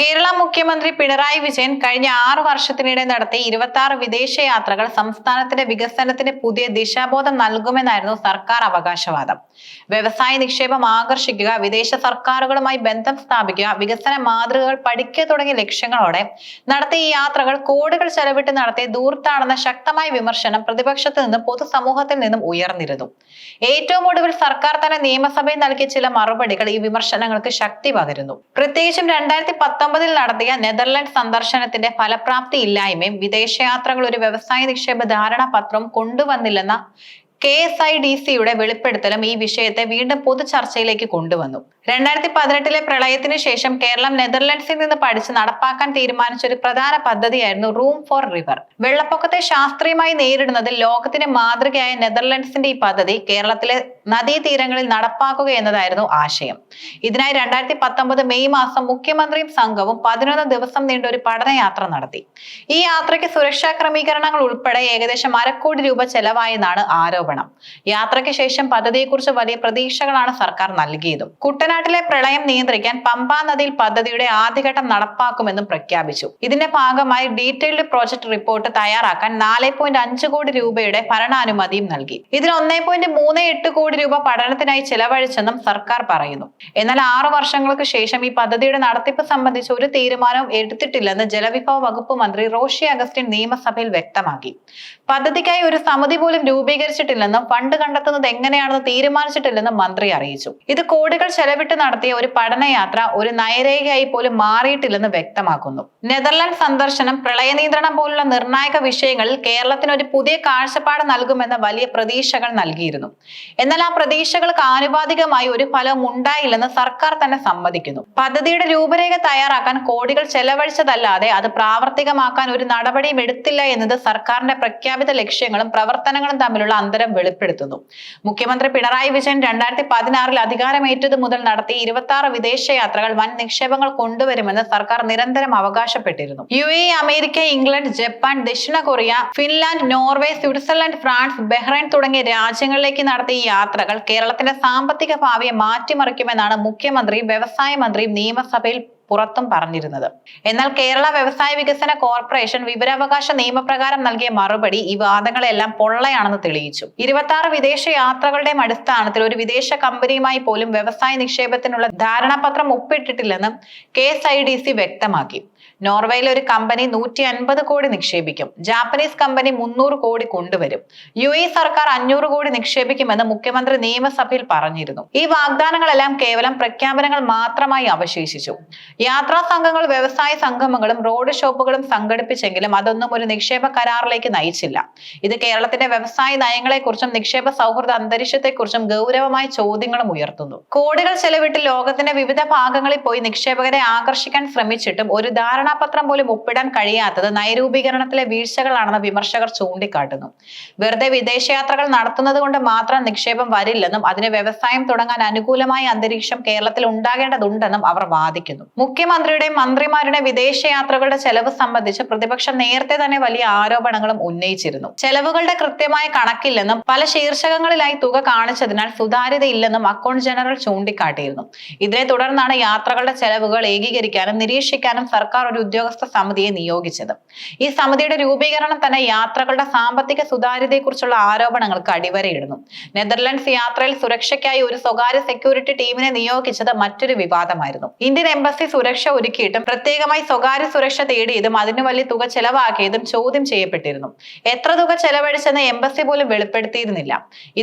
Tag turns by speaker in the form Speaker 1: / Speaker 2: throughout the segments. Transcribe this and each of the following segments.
Speaker 1: കേരള മുഖ്യമന്ത്രി പിണറായി വിജയൻ കഴിഞ്ഞ ആറു വർഷത്തിനിടെ നടത്തിയ ഇരുപത്തി ആറ് വിദേശ യാത്രകൾ സംസ്ഥാനത്തിന്റെ വികസനത്തിന് പുതിയ ദിശാബോധം നൽകുമെന്നായിരുന്നു സർക്കാർ അവകാശവാദം. വ്യവസായ നിക്ഷേപം ആകർഷിക്കുക വിദേശ സർക്കാരുകളുമായി ബന്ധം സ്ഥാപിക്കുക വികസന മാതൃകകൾ പഠിക്കുക തുടങ്ങിയ ലക്ഷ്യങ്ങളോടെ നടത്തിയ ഈ യാത്രകൾ കോടികൾ ചെലവിട്ട് നടത്തിയ ദൂർത്താണെന്ന ശക്തമായ വിമർശനം പ്രതിപക്ഷത്ത് നിന്നും പൊതുസമൂഹത്തിൽ നിന്നും ഉയർന്നിരുന്നു. ഏറ്റവും ഒടുവിൽ സർക്കാർ തന്നെ നിയമസഭയിൽ നൽകിയ ചില മറുപടികൾ ഈ വിമർശനങ്ങൾക്ക് ശക്തി പകരുന്നു. പ്രത്യേകിച്ചും രണ്ടായിരത്തി പത്തൊമ്പതിൽ നടത്തിയ നെതർലൻഡ് സന്ദർശനത്തിന്റെ ഫലപ്രാപ്തി ഇല്ലായ്മയും വിദേശയാത്രകൾ ഒരു വ്യവസായ നിക്ഷേപ പത്രം കൊണ്ടുവന്നില്ലെന്ന കെ എസ് ഐ ഡി സിയുടെ വെളിപ്പെടുത്തലും ഈ വിഷയത്തെ വീണ്ടും പൊതു ചർച്ചയിലേക്ക് കൊണ്ടുവന്നു. രണ്ടായിരത്തി പതിനെട്ടിലെ പ്രളയത്തിന് ശേഷം കേരളം നെതർലൻഡ്സിൽ നിന്ന് പഠിച്ച് നടപ്പാക്കാൻ തീരുമാനിച്ച ഒരു പ്രധാന പദ്ധതിയായിരുന്നു റൂം ഫോർ റിവർ. വെള്ളപ്പൊക്കത്തെ ശാസ്ത്രീയമായി നേരിടുന്നതിൽ ലോകത്തിന് മാതൃകയായ നെതർലൻഡ്സിന്റെ ഈ പദ്ധതി കേരളത്തിലെ നദീതീരങ്ങളിൽ നടപ്പാക്കുക എന്നതായിരുന്നു ആശയം. ഇതിനായി രണ്ടായിരത്തി പത്തൊമ്പത് മെയ് മാസം മുഖ്യമന്ത്രിയും സംഘവും പതിനൊന്ന് ദിവസം നീണ്ട ഒരു പഠനയാത്ര നടത്തി. ഈ യാത്രയ്ക്ക് സുരക്ഷാ ക്രമീകരണങ്ങൾ ഉൾപ്പെടെ ഏകദേശം അരക്കോടി രൂപ ചെലവായെന്നാണ് ആരോപണം. യാത്രയ്ക്ക് ശേഷം പദ്ധതിയെക്കുറിച്ച് വലിയ പ്രതീക്ഷകളാണ് സർക്കാർ നൽകിയതും. കുട്ടനാട്ടിലെ പ്രളയം നിയന്ത്രിക്കാൻ പമ്പാ നദിയിൽ പദ്ധതിയുടെ ആദ്യഘട്ടം നടപ്പാക്കുമെന്നും പ്രഖ്യാപിച്ചു. ഇതിന്റെ ഭാഗമായി ഡീറ്റെയിൽഡ് പ്രോജക്ട് റിപ്പോർട്ട് തയ്യാറാക്കാൻ നാല് കോടി രൂപയുടെ ഭരണാനുമതിയും നൽകി. ഇതിൽ ഒന്നേ എട്ട് കോടി രൂപ പഠനത്തിനായി ചെലവഴിച്ചെന്നും സർക്കാർ പറയുന്നു. എന്നാൽ ആറു വർഷങ്ങൾക്ക് ശേഷം ഈ പദ്ധതിയുടെ നടത്തിപ്പ് സംബന്ധിച്ച് ഒരു തീരുമാനവും എടുത്തിട്ടില്ലെന്ന് ജലവിഭവ വകുപ്പ് മന്ത്രി റോഷി അഗസ്റ്റിൻ നിയമസഭയിൽ വ്യക്തമാക്കി. പദ്ധതിക്കായി ഒരു സമിതി പോലും രൂപീകരിച്ചിട്ടില്ലെന്നും ഫണ്ട് കണ്ടെത്തുന്നത് എങ്ങനെയാണെന്ന് തീരുമാനിച്ചിട്ടില്ലെന്നും മന്ത്രി അറിയിച്ചു. ഇത് കോടികൾ ചെലവിട്ട് നടത്തിയ ഒരു പഠനയാത്ര ഒരു നയരേഖയായി പോലും മാറിയിട്ടില്ലെന്ന് വ്യക്തമാക്കുന്നു. നെതർലാൻഡ് സന്ദർശനം പ്രളയ നിയന്ത്രണം പോലുള്ള നിർണായക വിഷയങ്ങളിൽ കേരളത്തിന് ഒരു പുതിയ കാഴ്ചപ്പാട് നൽകുമെന്ന വലിയ പ്രതീക്ഷകൾ നൽകിയിരുന്നു. എന്നാൽ ആ പ്രതീക്ഷകൾക്ക് ആനുപാതികമായി ഒരു ഫലവും ഉണ്ടായില്ലെന്ന് സർക്കാർ തന്നെ സമ്മതിക്കുന്നു. പദ്ധതിയുടെ രൂപരേഖ തയ്യാറാക്കാൻ കോടികൾ ചെലവഴിച്ചതല്ലാതെ അത് പ്രാവർത്തികമാക്കാൻ ഒരു നടപടിയും എടുത്തില്ല എന്നത് സർക്കാരിന്റെ പ്രഖ്യാപിത ലക്ഷ്യങ്ങളും പ്രവർത്തനങ്ങളും തമ്മിലുള്ള അന്തരം വെളിപ്പെടുത്തുന്നു. മുഖ്യമന്ത്രി പിണറായി വിജയൻ രണ്ടായിരത്തി പതിനാറിൽ അധികാരമേറ്റത് മുതൽ നടത്തി ഇരുപത്തി ആറ് വിദേശയാത്രകൾ വൻ നിക്ഷേപങ്ങൾ കൊണ്ടുവരുമെന്ന് സർക്കാർ നിരന്തരം അവകാശപ്പെട്ടിരുന്നു. U A America England Japan ദക്ഷിണ Korea Finland Norway Switzerland France Bahrain തുടങ്ങിയ രാജ്യങ്ങളിലേക്ക് നടത്തിയ ഈ യാത്രകൾ കേരളത്തിന്റെ സാമ്പത്തിക ഭാവിയെ മാറ്റിമറിക്കുമെന്നാണ് മുഖ്യമന്ത്രിയും വ്യവസായ മന്ത്രിയും നിയമസഭയിൽ പുറത്തും പറഞ്ഞിരുന്നത്. എന്നാൽ കേരള വ്യവസായ വികസന കോർപ്പറേഷൻ വിവരാവകാശ നിയമപ്രകാരം നൽകിയ മറുപടി ഈ വാദങ്ങളെല്ലാം പൊള്ളയാണെന്ന് തെളിയിച്ചു. ഇരുപത്തി ആറ് വിദേശ യാത്രകളുടെയും അടിസ്ഥാനത്തിൽ ഒരു വിദേശ കമ്പനിയുമായി പോലും വ്യവസായ നിക്ഷേപത്തിനുള്ള ധാരണാപത്രം ഒപ്പിട്ടിട്ടില്ലെന്നും K S I D C വ്യക്തമാക്കി. നോർവേയിൽ ഒരു കമ്പനി നൂറ്റി അൻപത് കോടി നിക്ഷേപിക്കും. ജാപ്പനീസ് കമ്പനി മുന്നൂറ് കോടി കൊണ്ടുവരും. യു എ സർക്കാർ അഞ്ഞൂറ് കോടി നിക്ഷേപിക്കുമെന്ന് മുഖ്യമന്ത്രി നിയമസഭയിൽ പറഞ്ഞിരുന്നു. ഈ വാഗ്ദാനങ്ങളെല്ലാം കേവലം പ്രഖ്യാപനങ്ങൾ മാത്രമായി അവശേഷിച്ചു. യാത്രാ സംഘങ്ങൾ വ്യവസായ സംഗമങ്ങളും റോഡ് ഷോപ്പുകളും സംഘടിപ്പിച്ചെങ്കിലും അതൊന്നും ഒരു നിക്ഷേപ കരാറിലേക്ക് നയിച്ചില്ല. ഇത് കേരളത്തിന്റെ വ്യവസായ നയങ്ങളെക്കുറിച്ചും നിക്ഷേപ സൗഹൃദ അന്തരീക്ഷത്തെക്കുറിച്ചും ഗൗരവമായ ചോദ്യങ്ങളും ഉയർത്തുന്നു. കോടികൾ ചെലവിട്ട് ലോകത്തിന്റെ വിവിധ ഭാഗങ്ങളിൽ പോയി നിക്ഷേപകരെ ആകർഷിക്കാൻ ശ്രമിച്ചിട്ടും ഒരു ധാരണാപത്രം പോലും ഒപ്പിടാൻ കഴിയാത്തത് നയരൂപീകരണത്തിലെ വീഴ്ചകളാണെന്ന് വിമർശകർ ചൂണ്ടിക്കാട്ടുന്നു. വെറുതെ വിദേശയാത്രകൾ നടത്തുന്നത് കൊണ്ട് മാത്രം നിക്ഷേപം വരില്ലെന്നും അതിന് വ്യവസായം തുടങ്ങാൻ അനുകൂലമായ അന്തരീക്ഷം കേരളത്തിൽ ഉണ്ടാകേണ്ടതുണ്ടെന്നും അവർ വാദിക്കുന്നു. മുഖ്യമന്ത്രിയുടെയും മന്ത്രിമാരുടെ വിദേശയാത്രകളുടെ ചെലവ് സംബന്ധിച്ച് പ്രതിപക്ഷം നേരത്തെ തന്നെ വലിയ ആരോപണങ്ങളും ഉന്നയിച്ചിരുന്നു. ചെലവുകളുടെ കൃത്യമായ കണക്കില്ലെന്നും പല ശീർഷകങ്ങളിലായി തുക കാണിച്ചതിനാൽ സുതാര്യതയില്ലെന്നും അക്കൗണ്ട് ജനറൽ ചൂണ്ടിക്കാട്ടിയിരുന്നു. ഇതിനെ തുടർന്നാണ് യാത്രകളുടെ ചെലവുകൾ ഏകീകരിക്കാനും നിരീക്ഷിക്കാനും സർക്കാർ ഒരു ഉദ്യോഗസ്ഥ സമിതിയെ നിയോഗിച്ചത്. ഈ സമിതിയുടെ രൂപീകരണം തന്നെ യാത്രകളുടെ സാമ്പത്തിക സുതാര്യതയെക്കുറിച്ചുള്ള ആരോപണങ്ങൾക്ക് അടിവരയിടുന്നു. നെതർലൻഡ്സ് യാത്രയിൽ സുരക്ഷയ്ക്കായി ഒരു സ്വകാര്യ സെക്യൂരിറ്റി ടീമിനെ നിയോഗിച്ചത് മറ്റൊരു വിവാദമായിരുന്നു. ഇന്ത്യൻ എംബസി സുരക്ഷ ഒരുക്കിയിട്ടും പ്രത്യേകമായി സ്വകാര്യ സുരക്ഷ തേടിയതും അതിനു വലിയ തുക ചെലവാക്കിയതും ചോദ്യം ചെയ്യപ്പെട്ടിരുന്നു. എത്ര തുക ചെലവഴിച്ചെന്ന് എംബസി പോലും വെളിപ്പെടുത്തിയിരുന്നില്ല.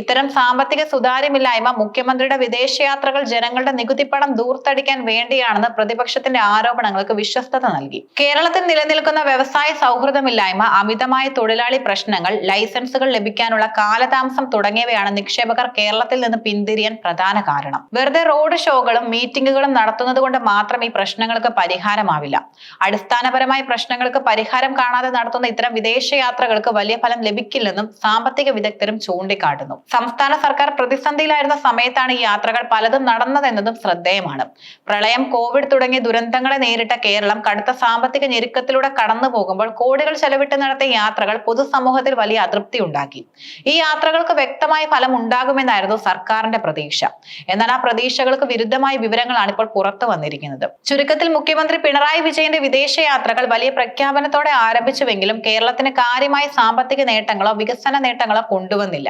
Speaker 1: ഇത്തരം സാമ്പത്തിക സുതാര്യമില്ലായ്മ മുഖ്യമന്ത്രിയുടെ വിദേശയാത്രകൾ ജനങ്ങളുടെ നികുതിപ്പണം ദൂർത്തടിക്കാൻ വേണ്ടിയാണെന്ന് പ്രതിപക്ഷത്തിന്റെ ആരോപണങ്ങൾക്ക് വിശ്വസ്തത നൽകി. കേരളത്തിൽ നിലനിൽക്കുന്ന വ്യവസായ സൗഹൃദമില്ലായ്മ അമിതമായ തൊഴിലാളി പ്രശ്നങ്ങൾ ലൈസൻസുകൾ ലഭിക്കാനുള്ള കാലതാമസം തുടങ്ങിയവയാണ് നിക്ഷേപകർ കേരളത്തിൽ നിന്ന് പിന്തിരിയാൻ പ്രധാന കാരണം. വെറുതെ റോഡ് ഷോകളും മീറ്റിംഗുകളും നടത്തുന്നത് കൊണ്ട് മാത്രം ഈ പ്രശ്നങ്ങൾക്ക് പരിഹാരമാവില്ല. അടിസ്ഥാനപരമായ പ്രശ്നങ്ങൾക്ക് പരിഹാരം കാണാതെ നടത്തുന്ന ഇത്തരം വിദേശ യാത്രകൾക്ക് വലിയ ഫലം ലഭിക്കില്ലെന്നും സാമ്പത്തിക വിദഗ്ധരും ചൂണ്ടിക്കാട്ടുന്നു. സംസ്ഥാന സർക്കാർ പ്രതിസന്ധിയിലായിരുന്ന സമയത്താണ് ഈ യാത്രകൾ പലതും നടന്നതെന്നതും ശ്രദ്ധേയമാണ്. പ്രളയം കോവിഡ് തുടങ്ങിയ ദുരന്തങ്ങളെ നേരിട്ട കേരളം കടുത്ത സാമ്പത്തിക ഞെരുക്കത്തിലൂടെ കടന്നു പോകുമ്പോൾ കോടികൾ ചെലവിട്ട് നടത്തിയ യാത്രകൾ പൊതുസമൂഹത്തിൽ വലിയ അതൃപ്തി ഉണ്ടാക്കി. ഈ യാത്രകൾക്ക് വ്യക്തമായ ഫലം ഉണ്ടാകുമെന്നായിരുന്നു സർക്കാരിന്റെ പ്രതീക്ഷ. എന്നാൽ ആ പ്രതീക്ഷകൾക്ക് വിരുദ്ധമായ വിവരങ്ങളാണ് ഇപ്പോൾ പുറത്തു വന്നിരിക്കുന്നത്. ചുരുക്കത്തിൽ മുഖ്യമന്ത്രി പിണറായി വിജയന്റെ വിദേശയാത്രകൾ വലിയ പ്രഖ്യാപനത്തോടെ ആരംഭിച്ചുവെങ്കിലും കേരളത്തിന് കാര്യമായ സാമ്പത്തിക നേട്ടങ്ങളോ വികസന നേട്ടങ്ങളോ കൊണ്ടുവന്നില്ല.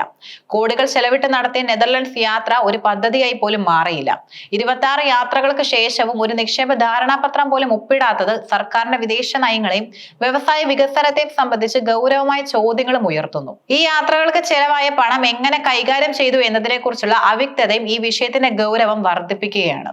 Speaker 1: കോടികൾ ചെലവിട്ട് നടത്തിയ നെതർലൻഡ്സ് യാത്ര ഒരു പദ്ധതിയായി പോലും മാറിയില്ല. ഇരുപത്തി യാത്രകൾക്ക് ശേഷവും ഒരു നിക്ഷേപ ധാരണാപത്രം പോലും ഒപ്പിടാത്തത് സർക്കാരിന്റെ വിദേശ നയങ്ങളെയും വ്യവസായ വികസനത്തെയും സംബന്ധിച്ച് ഗൗരവമായ ചോദ്യങ്ങളും ഉയർത്തുന്നു. ഈ യാത്രകൾക്ക് ചെലവായ പണം എങ്ങനെ കൈകാര്യം ചെയ്തു എന്നതിനെ കുറിച്ചുള്ള അവ്യക്തതയും ഈ വിഷയത്തിന്റെ ഗൗരവം വർദ്ധിപ്പിക്കുകയാണ്.